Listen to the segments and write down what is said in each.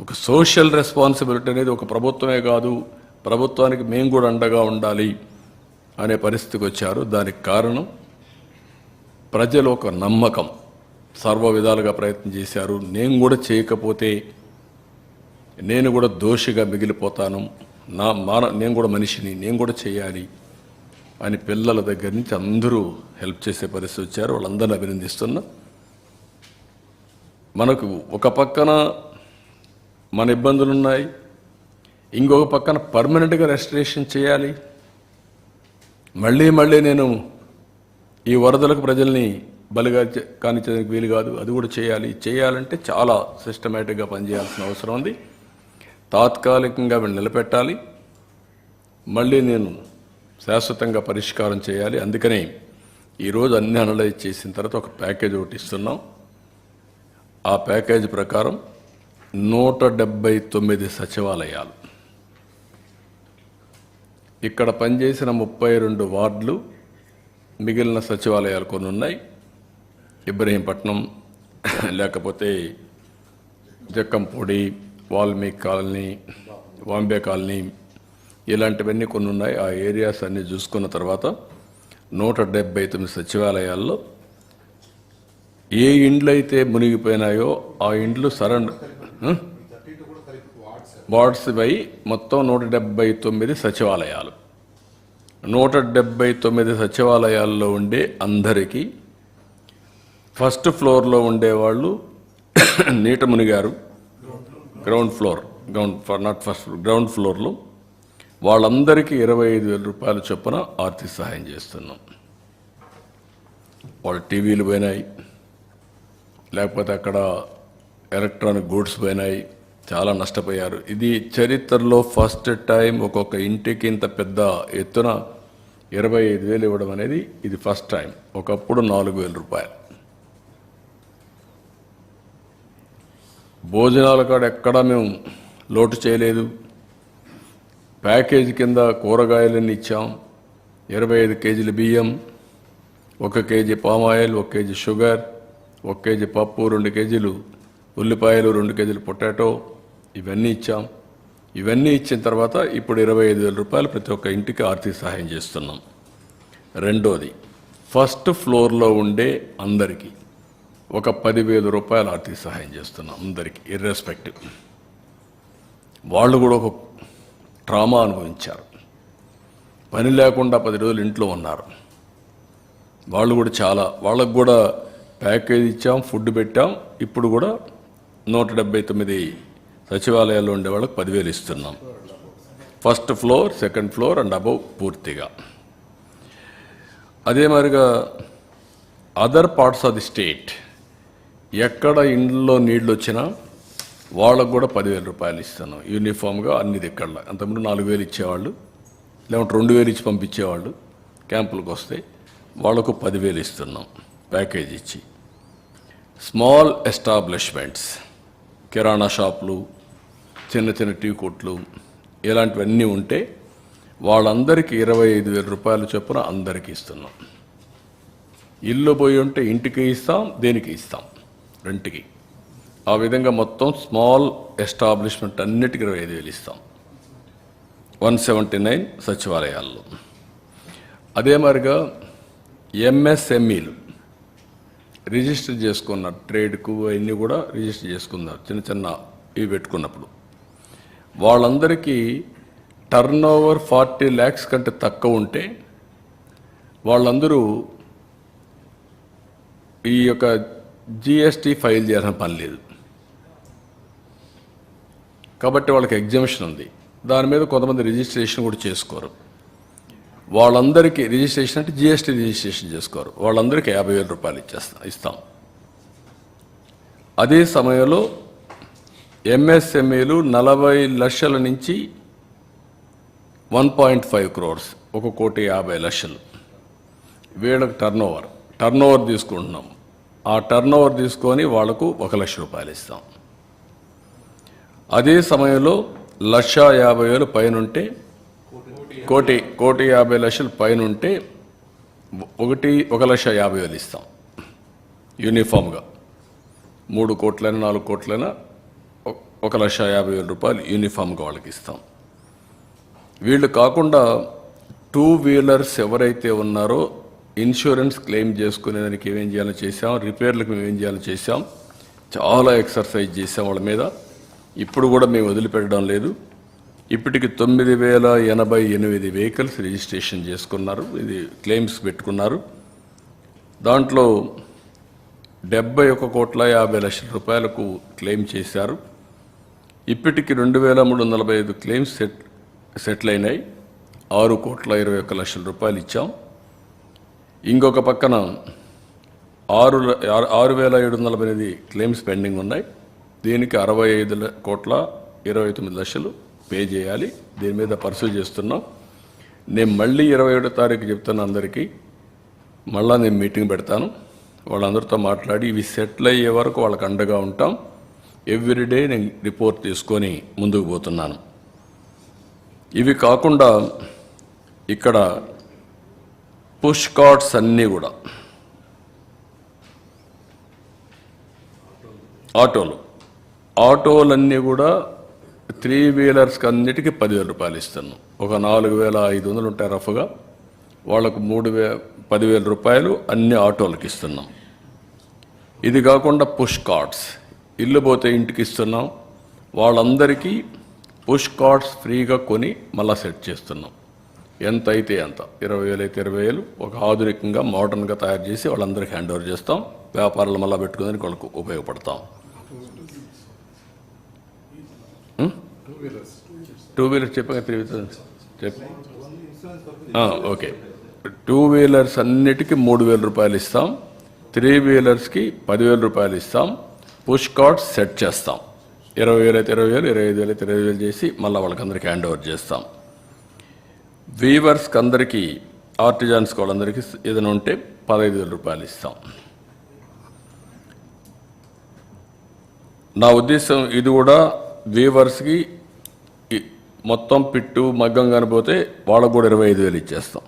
ఒక social responsibility అనేది ఒక ప్రభుత్వమే కాదు. ప్రభుత్వానికి మేము కూడా అండగా ఉండాలి అనే పరిస్థితికి వచ్చారు. దానికి కారణం ప్రజలు ఒక నమ్మకం. సర్వ విధాలుగా ప్రయత్నం చేశారు. నేను కూడా చేయకపోతే నేను కూడా దోషిగా మిగిలిపోతాను. నా మాన నేను కూడా మనిషిని నేను కూడా చేయాలి అని పిల్లల దగ్గర నుంచి అందరూ హెల్ప్ చేసే పరిస్థితి వచ్చారు. వాళ్ళందరిని అభినందిస్తున్నా. మనకు ఒక పక్కన మన ఇబ్బందులు ఉన్నాయి ఇంకొక పక్కన పర్మనెంట్గా రెస్టరేషన్ చేయాలి. మళ్ళీ మళ్ళీ నేను ఈ వరదలకు ప్రజల్ని బలిగా చే- కానిచ్చేందుకు వీలు కాదు. అది కూడా చేయాలి. చేయాలంటే చాలా సిస్టమేటిక్గా పనిచేయాల్సిన అవసరం ఉంది. తాత్కాలికంగా వీళ్ళు నిలబెట్టాలి. మళ్ళీ నేను శాశ్వతంగా పరిష్కారం చేయాలి. అందుకనే ఈరోజు అన్ని అనలైజ్ చేసిన తర్వాత ఒక ప్యాకేజ్ ఒకటి ఇస్తున్నాం. ఆ ప్యాకేజ్ ప్రకారం నూట డెబ్బై తొమ్మిది సచివాలయాలు. ఇక్కడ పనిచేసిన ముప్పై రెండు వార్డులు మిగిలిన సచివాలయాలు కొన్ని ఉన్నాయి. ఇబ్రహీంపట్నం లేకపోతే జక్కంపూడి వాల్మీకి కాలనీ వాంబే కాలనీ ఇలాంటివన్నీ కొన్ని ఉన్నాయి. ఆ ఏరియాస్ అన్నీ చూసుకున్న తర్వాత నూట డెబ్బై తొమ్మిది సచివాలయాల్లో ఏ ఇండ్లు అయితే మునిగిపోయినాయో ఆ ఇండ్లు సరెండర్ Hmm? వార్డ్స్ పై మొత్తం నూట డెబ్బై తొమ్మిది సచివాలయాలు. నూట డెబ్బై తొమ్మిది సచివాలయాల్లో ఉండే అందరికీ ఫస్ట్ ఫ్లోర్లో ఉండేవాళ్ళు నీట మునిగారు ground floor ground for not first ground ఫ్లోర్లో వాళ్ళందరికీ ఇరవై ఐదు వేల రూపాయల చొప్పున ఆర్థిక సహాయం చేస్తున్నాం. వాళ్ళ టీవీలు పోయినాయి. లేకపోతే అక్కడ ఎలక్ట్రానిక్ గూడ్స్ పోయినాయి చాలా నష్టపోయారు. ఇది చరిత్రలో ఫస్ట్ టైం ఒక్కొక్క ఇంటికి ఇంత పెద్ద ఎత్తున ఇరవై ఐదు వేలు ఇవ్వడం అనేది ఇది ఫస్ట్ టైం. ఒకప్పుడు నాలుగు వేల రూపాయలు. భోజనాల కాడ ఎక్కడా మేము లోటు చేయలేదు. ప్యాకేజీ కింద కూరగాయలన్నీ ఇచ్చాం. ఇరవై ఐదు కేజీల బియ్యం ఒక కేజీ పామాయిల్ ఒక కేజీ షుగర్ ఒక కేజీ పప్పు రెండు కేజీలు ఉల్లిపాయలు రెండు కేజీలు పొటాటో ఇవన్నీ ఇచ్చాం. ఇవన్నీ ఇచ్చిన తర్వాత ఇప్పుడు ఇరవై ఐదు వేల రూపాయలు ప్రతి ఒక్క ఇంటికి ఆర్థిక సహాయం చేస్తున్నాం. రెండోది ఫస్ట్ ఫ్లోర్లో ఉండే అందరికీ ఒక పదివేల రూపాయలు ఆర్థిక సహాయం చేస్తున్నాం అందరికీ ఇర్రెస్పెక్టివ్ వాళ్ళు కూడా ఒక ట్రామా అనుభవించారు. పని లేకుండా పది రోజులు ఇంట్లో ఉన్నారు. వాళ్ళు కూడా చాలా వాళ్ళకు కూడా ప్యాకేజ్ ఇచ్చాం ఫుడ్ పెట్టాం. ఇప్పుడు కూడా నూట డెబ్బై తొమ్మిది సచివాలయాల్లో ఉండే వాళ్ళకి పదివేలు ఇస్తున్నాం. First floor second floor and above పూర్తిగా. అదే మాదిరిగా other parts of the state ఎక్కడ ఇండ్లలో నీళ్ళు వచ్చినా వాళ్ళకు కూడా పదివేల రూపాయలు ఇస్తున్నాం. యూనిఫామ్గా అన్ని దిక్కల్లో అంతకుముందు నాలుగు వేలు ఇచ్చేవాళ్ళు లేకుంటే రెండు వేలు ఇచ్చి పంపించేవాళ్ళు క్యాంపులకు వస్తే వాళ్ళకు పదివేలు ఇస్తున్నాం ప్యాకేజ్ ఇచ్చి. స్మాల్ ఎస్టాబ్లిష్మెంట్స్ కిరాణా షాపులు చిన్న చిన్న టీ కొట్లు ఇలాంటివన్నీ ఉంటే వాళ్ళందరికీ ఇరవై ఐదు వేల రూపాయలు చొప్పున అందరికీ ఇస్తున్నాం. ఇల్లు పోయి ఉంటే ఇంటికి ఇస్తాం దేనికి ఇస్తాం? రెంట్కి. ఆ విధంగా మొత్తం స్మాల్ ఎస్టాబ్లిష్మెంట్ అన్నిటికీ ఇరవై ఐదు వేలు ఇస్తాం. వన్ సెవెంటీ నైన్ సచివాలయాల్లో. అదే మరిగా ఎంఎస్ఎంఈలు. రిజిస్టర్ చేసుకున్నారు ట్రేడ్కు అవన్నీ కూడా రిజిస్టర్ చేసుకున్నారు చిన్న చిన్న ఇవి పెట్టుకున్నప్పుడు. వాళ్ళందరికీ టర్న్ ఓవర్ ఫార్టీ ల్యాక్స్ కంటే తక్కువ ఉంటే వాళ్ళందరూ ఈ యొక్క జిఎస్టీ ఫైల్ చేయాల్సిన పని లేదు. కాబట్టి వాళ్ళకి ఎగ్జామిషన్ ఉంది. దాని మీద కొంతమంది రిజిస్ట్రేషన్ కూడా చేసుకోరు. వాళ్ళందరికీ రిజిస్ట్రేషన్ అంటే జిఎస్టీ రిజిస్ట్రేషన్ చేసుకోరు. వాళ్ళందరికీ యాభై వేల రూపాయలు ఇచ్చేస్తాం ఇస్తాం. అదే సమయంలో ఎంఎస్ఎంఈలు నలభై లక్షల నుంచి వన్ పాయింట్ ఫైవ్ క్రోర్స్ ఒక కోటి యాభై లక్షలు. వీళ్ళకి టర్న్ ఓవర్ టర్న్ ఓవర్ తీసుకుంటున్నాం. ఆ టర్న్ ఓవర్ తీసుకొని వాళ్ళకు ఒక లక్ష రూపాయలు ఇస్తాం. అదే సమయంలో లక్ష యాభై వేలు పైనుంటే కోటి కోటి యాభై లక్షలు పైన ఉంటే ఒకటి ఒక లక్ష యాభై వేలు ఇస్తాం. యూనిఫామ్గా. మూడు కోట్లైనా నాలుగు కోట్లైనా ఒక లక్ష యాభై వేల రూపాయలు యూనిఫామ్గా వాళ్ళకి ఇస్తాం. వీళ్ళు కాకుండా టూ వీలర్స్ ఎవరైతే ఉన్నారో ఇన్సూరెన్స్ క్లెయిమ్ చేసుకునేదానికి ఏమేం చేయాలో చేసాం రిపేర్లకు మేము ఏం చేయాలో చేసాం చాలా ఎక్సర్సైజ్ చేసాం వాళ్ళ మీద. ఇప్పుడు కూడా మేము వదిలిపెట్టడం లేదు. ఇప్పటికి తొమ్మిది వేల ఎనభై ఎనిమిది వెహికల్స్ రిజిస్ట్రేషన్ చేసుకున్నారు. ఇది క్లెయిమ్స్ పెట్టుకున్నారు. దాంట్లో డెబ్బై ఒక కోట్ల యాభై లక్షల రూపాయలకు క్లెయిమ్ చేశారు. ఇప్పటికి రెండు వేల మూడు వందల నలభై ఐదు క్లెయిమ్స్ సెట్ సెటిల్ అయినాయి. ఆరు కోట్ల ఇరవై ఒక్క లక్షల రూపాయలు ఇచ్చాం. ఇంకొక పక్కన ఆరు ల- ఆరు- వేల ఏడు వందల నలభై ఎనిమిది క్లెయిమ్స్ పెండింగ్ ఉన్నాయి. దీనికి అరవై ఐదు కోట్ల ఇరవై తొమ్మిది లక్షలు పే చేయాలి. దీని మీద పర్సూ చేస్తున్నాం. నేను మళ్ళీ ఇరవై ఏడో తారీఖు చెప్తాను అందరికీ మళ్ళీ నేను మీటింగ్ పెడతాను. వాళ్ళందరితో మాట్లాడి ఇవి సెటిల్ అయ్యే వరకు వాళ్ళకి అండగా ఉంటాం. ఎవ్రీడే నేను రిపోర్ట్ తీసుకొని ముందుకు పోతున్నాను. ఇవి కాకుండా ఇక్కడ పుష్ కార్డ్స్ అన్నీ కూడా. ఆటోలు. ఆటోలన్నీ కూడా త్రీ వీలర్స్కి అన్నిటికీ పదివేల రూపాయలు ఇస్తున్నాం. ఒక నాలుగు వేల ఐదు వందలు ఉంటాయి రఫ్గా. వాళ్ళకు మూడు వే పదివేల రూపాయలు అన్ని ఆటోలకు ఇస్తున్నాం. ఇది కాకుండా పుష్ కార్డ్స్. ఇల్లు పోతే ఇంటికి ఇస్తున్నాం. వాళ్ళందరికీ పుష్ కార్డ్స్ ఫ్రీగా కొని మళ్ళా సెట్ చేస్తున్నాం. ఎంత అయితే ఎంత ఇరవై వేలు అయితే ఇరవై వేలు. ఒక ఆధునికంగా మోడర్న్గా తయారు చేసి వాళ్ళందరికీ హ్యాండ్ ఓవర్ చేస్తాం. వ్యాపారాలు మళ్ళీ పెట్టుకునేందుకు వాళ్ళకు ఉపయోగపడతాం. టూ వీలర్స్ చెప్పగా త్రీ వీలర్స్ చెప్పు ఓకే. టూ వీలర్స్ అన్నిటికీ మూడు వేల రూపాయలు ఇస్తాం. త్రీ వీలర్స్కి పదివేల రూపాయలు ఇస్తాం. పుష్ కార్డ్స్ సెట్ చేస్తాం. ఇరవై వేలు అయితే ఇరవై వేలు ఇరవై ఐదు వేలు అయితే ఇరవై వేలు చేసి మళ్ళీ వాళ్ళకి అందరికీ హ్యాండ్ ఓవర్ చేస్తాం వీవర్స్కి అందరికీ ఆర్టిజాన్స్కి వాళ్ళందరికీ ఏదైనా ఉంటే పదహైదు వేల రూపాయలు ఇస్తాం. నా ఉద్దేశం ఇది కూడా వీవర్స్కి మొత్తం పిట్టు మగ్గం కనిపోతే వాళ్ళకు కూడా ఇరవై ఐదు వేలు ఇచ్చేస్తాం.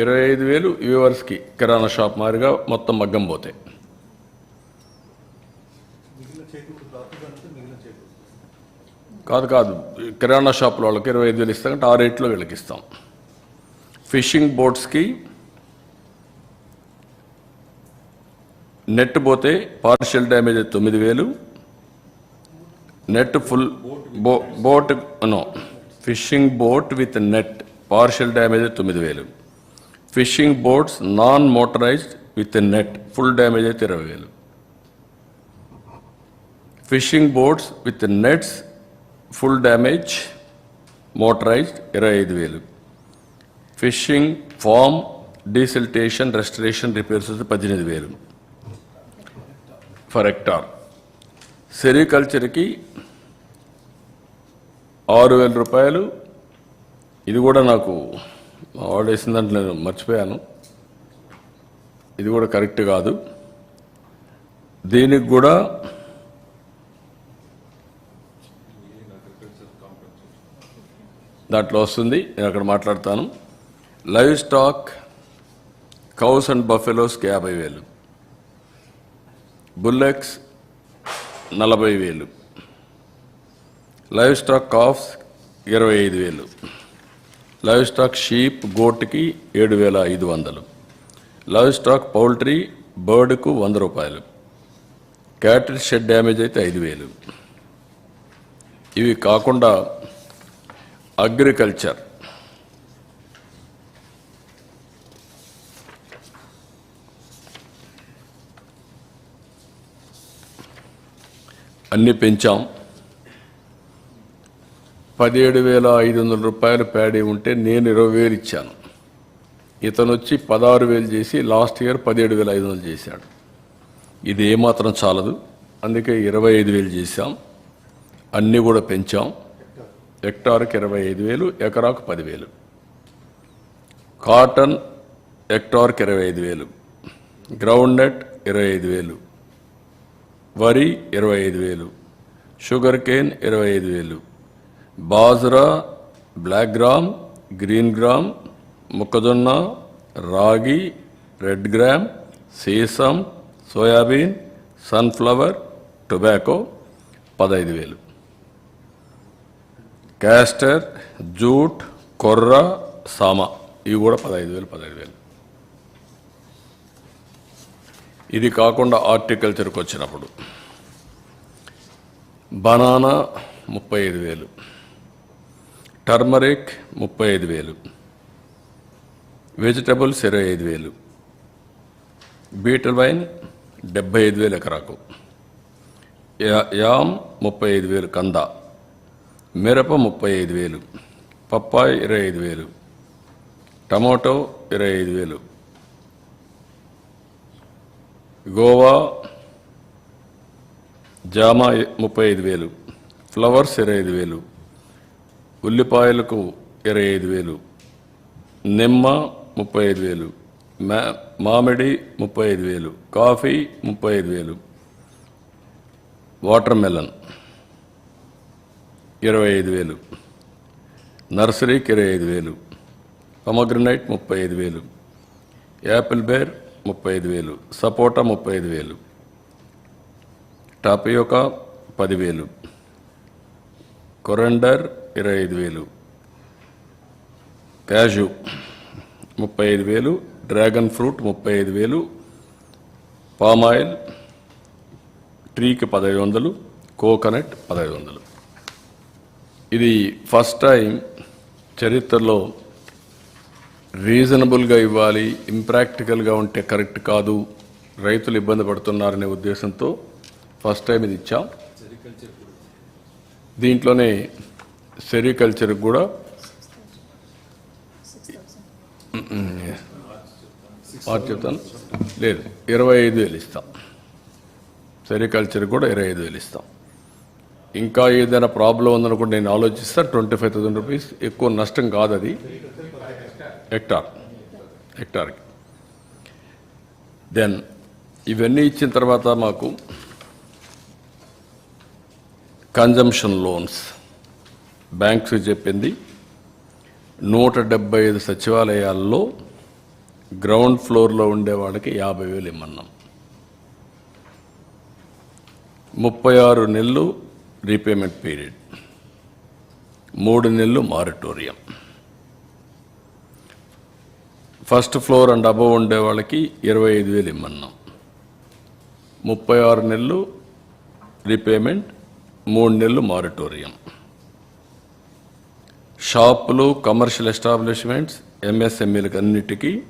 ఇరవై ఐదు వేలు? వ్యూవర్స్కి కిరాణా షాప్ మాదిరిగా మొత్తం మగ్గం పోతాయి కాదు కాదు. కిరాణా షాపుల వాళ్ళకి ఇరవై ఐదు వేలు ఇస్తాం ఆ రేట్లో వీళ్ళకి ఇస్తాం. ఫిషింగ్ బోట్స్కి నెట్ పోతే పార్షియల్ డ్యామేజ్ తొమ్మిది వేలు. నెట్ ఫుల్ బో boat no fishing boat with net partial damage తొమ్మిది వేలు. Fishing boats non motorised with net full damage అయితే ఇరవై వేలు. Fishing boats with nets full damage motorised ఇరవై ఐదు వేలు. Fishing farm desiltation restoration repairs పద్దెనిమిది వేలు. For hectare. సెరికల్చర్కి ఆరు వేల రూపాయలు. ఇది కూడా నాకు ఆర్డర్ వేసిన దాంట్లో నేను మర్చిపోయాను. ఇది కూడా కరెక్ట్ కాదు. దీనికి కూడా దాంట్లో వస్తుంది. నేను అక్కడ మాట్లాడతాను. లైవ్ స్టాక్ కౌస్ అండ్ బఫెలోస్కి యాభై వేలు. బుల్లెక్స్ నలభై వేలు. లైవ్ స్టాక్ కాఫ్స్ ఇరవై ఐదు వేలు. లైవ్ స్టాక్ షీప్ గోట్కి ఏడు వేల ఐదు వందలు. లైవ్ స్టాక్ పౌల్ట్రీ బర్డ్కు వంద రూపాయలు. క్యాటిల్ షెడ్ డ్యామేజ్ అయితే ఐదు వేలు. ఇవి కాకుండా అగ్రికల్చర్. అన్నీ పెంచాం. పదిహేడు వేల ఐదు వందల రూపాయలు ప్యాడీ ఉంటే నేను ఇరవై వేలు ఇచ్చాను. ఇతను వచ్చి పదహారు వేలు చేసి లాస్ట్ ఇయర్ పదిహేడు వేల ఐదు వందలు చేశాడు. ఇది ఏమాత్రం చాలదు. అందుకే ఇరవై ఐదు వేలు చేశాం. అన్నీ కూడా పెంచాం. హెక్టార్కి ఇరవై ఐదు వేలు ఎకరాకు పదివేలు. కాటన్ హెక్టార్కి ఇరవై ఐదు వేలు. గ్రౌండ్ నెట్ ఇరవై ఐదు వేలు. వరి ఇరవై ఐదు వేలు షుగర్ కేన్ ఇరవై ఐదు వేలు bajra black gram green gram మొక్కజొన్న రాగి రెడ్ గ్రామ్ సీసం సోయాబీన్ సన్ఫ్లవర్ టొబాకో పదహైదు వేలు. క్యాస్టర్ జూట్ కొర్ర సామ ఇవి కూడా పదహైదు వేలు పదహైదు వేలు. ఇది కాకుండా హార్టికల్చర్కి వచ్చినప్పుడు. బనానా ముప్పై ఐదు వేలు. టర్మరిక్ ముప్పై ఐదు వేలు. వెజిటబుల్స్ ఇరవై ఐదు వేలు. బీటల్ వైన్ డెబ్బై ఐదు వేలు ఎకరాకు. యా- యామ్ ముప్పై ఐదు వేలు కంద. మిరప ముప్పై ఐదు వేలు. పప్పాయి ఇరవై ఐదు వేలు. టమాటో ఇరవై ఐదు వేలు. గోవా జామ ముప్పై ఐదు వేలు ఫ్లవర్స్ ఇరవై ఐదు వేలు ఉల్లిపాయలకు ఇరవై ఐదు వేలు నిమ్మ ముప్పై ఐదు వేలు మా మామిడి ముప్పై ఐదు వేలు కాఫీ ముప్పై ఐదు వేలు వాటర్ మెలన్ ఇరవై ఐదు వేలు నర్సరీకి ఇరవై ఐదు వేలు పమగ్రనైట్ ముప్పై ఐదు వేలు యాపిల్ బేర్ ముప్పై ఐదు వేలు సపోటా ముప్పై ఐదు వేలు టాపియోకా పదివేలు కొరండర్ ఇరవై ఐదు వేలు క్యాజు ముప్పై ఐదు వేలు డ్రాగన్ ఫ్రూట్ ముప్పై ఐదు వేలు పామాయిల్ ట్రీకి పదహైదు వందలు కోకోనట్ పదహైదు వందలు. ఇది ఫస్ట్ టైం చరిత్రలో రీజనబుల్గా ఇవ్వాలి ఇంప్రాక్టికల్గా ఉంటే కరెక్ట్ కాదు రైతులు ఇబ్బంది పడుతున్నారనే ఉద్దేశంతో ఫస్ట్ టైం ఇది ఇచ్చాం. దీంట్లోనే సెరికల్చర్కి కూడా చెప్తాను లేదు ఇరవై ఐదు వేలు ఇస్తాం. సెరికల్చర్ కూడా ఇరవై ఐదు వేలు ఇస్తాం. ఇంకా ఏదైనా ప్రాబ్లం ఉందనుకుంటే నేను ఆలోచిస్తాను ట్వంటీ ఫైవ్ థౌసండ్ రూపీస్ ఎక్కువ నష్టం కాదు అది హెక్టార్ హెక్టార్కి. దెన్ ఇవన్నీ ఇచ్చిన తర్వాత మాకు కన్జంప్షన్ లోన్స్ బ్యాంక్స్ చెప్పింది నూట డెబ్బై ఐదు సచివాలయాల్లో గ్రౌండ్ ఫ్లోర్లో ఉండే వాళ్ళకి యాభై వేలు ఇమ్మన్నాం. ముప్పై ఆరు నెలలు రీపేమెంట్ పీరియడ్ మూడు నెలలు moratorium first floor and above ఉండే వాళ్ళకి ఇరవై ఐదు వేలు ఇమ్మన్నాం. ముప్పై ఆరు నెలలు రీపేమెంట్ మూడు నెలలు మారిటోరియం షాపులు కమర్షియల్ ఎస్టాబ్లిష్మెంట్స్ ఎంఎస్ఎంఈలకు అన్నిటికీ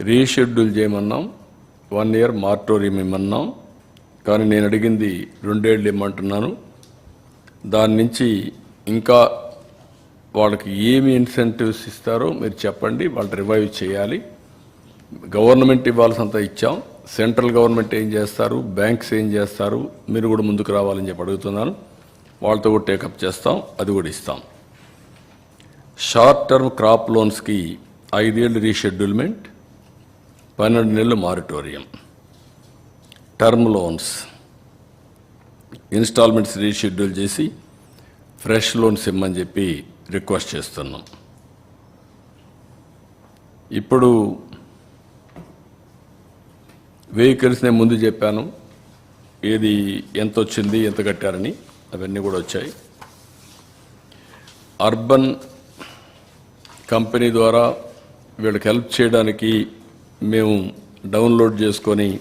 రీషెడ్యూల్ చేయమన్నాం. వన్ ఇయర్ మార్టోరియం ఇమ్మన్నాం. కానీ నేను అడిగింది రెండేళ్ళు ఇమ్మంటున్నాను. దాని నుంచి ఇంకా వాళ్ళకి ఏమి ఇన్సెంటివ్స్ ఇస్తారో మీరు చెప్పండి వాళ్ళు రివైవ్ చేయాలి. గవర్నమెంట్ ఇవ్వాల్సినంత ఇచ్చాం. సెంట్రల్ గవర్నమెంట్ ఏం చేస్తారు? బ్యాంక్స్ ఏం చేస్తారు? మీరు కూడా ముందుకు రావాలని చెప్పి అడుగుతున్నాను. వాళ్ళతో కూడా టేకప్ చేస్తాం అది కూడా ఇస్తాం. షార్ట్ టర్మ్ క్రాప్ లోన్స్కి ఐదేళ్ళు రీషెడ్యూల్మెంట్ పన్నెండు నెలలు moratorium term loans instalments reschedule చేసి ఫ్రెష్ లోన్స్ ఇమ్మని చెప్పి రిక్వెస్ట్ చేస్తున్నాం. ఇప్పుడు వెహికల్స్ నేను ముందు చెప్పాను. ఏది ఎంత వచ్చింది ఎంత కట్టారని అవన్నీ కూడా వచ్చాయి. అర్బన్ కంపెనీ ద్వారా వీళ్ళకి హెల్ప్ చేయడానికి మేము డౌన్లోడ్ చేసుకొని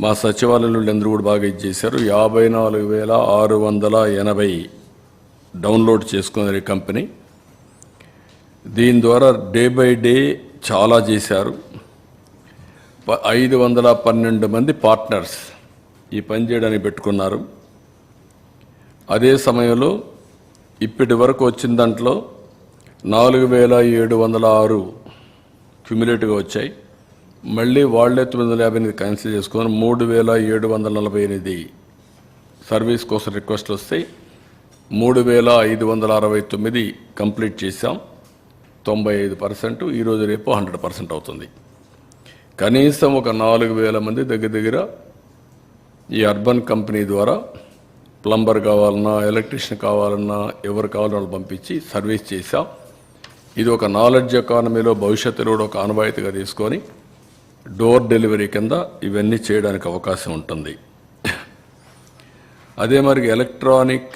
మా సచివాలయం నుండి అందరూ కూడా బాగా ఇది చేశారు. యాభై నాలుగు వేల ఆరు వందల ఎనభై డౌన్లోడ్ చేసుకునే కంపెనీ. దీని ద్వారా డే బై డే చాలా చేశారు. ప- ఐదు వందల పన్నెండు మంది పార్ట్నర్స్ ఈ పని చేయడానికి పెట్టుకున్నారు. అదే సమయంలో ఇప్పటి వరకు వచ్చిన దాంట్లో నాలుగు వేల ఏడు వందల ఆరు క్యుములేటివ్గా వచ్చాయి. మళ్ళీ వాళ్ళే తొమ్మిది వందల యాభై ఎనిమిది క్యాన్సిల్ చేసుకొని మూడు వేల ఏడు వందల నలభై ఎనిమిది సర్వీస్ కోసం రిక్వెస్ట్లు వస్తాయి. మూడు వేల ఐదు వందల అరవై తొమ్మిది కంప్లీట్ చేశాం. తొంభై ఐదు పర్సెంట్ ఈరోజు రేపు హండ్రెడ్ పర్సెంట్ అవుతుంది. కనీసం ఒక నాలుగు వేల మంది దగ్గర దగ్గర ఈ అర్బన్ కంపెనీ ద్వారా ప్లంబర్ కావాలన్నా ఎలక్ట్రీషియన్ కావాలన్నా ఎవరు కావాలన్నా వాళ్ళు పంపించి సర్వీస్ చేశాం. ఇది ఒక నాలెడ్జ్ ఎకానమీలో భవిష్యత్తులో కూడా ఒక ఆనవాయితీగా తీసుకొని డోర్ డెలివరీ కింద ఇవన్నీ చేయడానికి అవకాశం ఉంటుంది. అదే మరి ఎలక్ట్రానిక్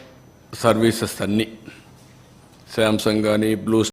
సర్వీసెస్ అన్నీ. శాంసంగ్ కానీ బ్లూ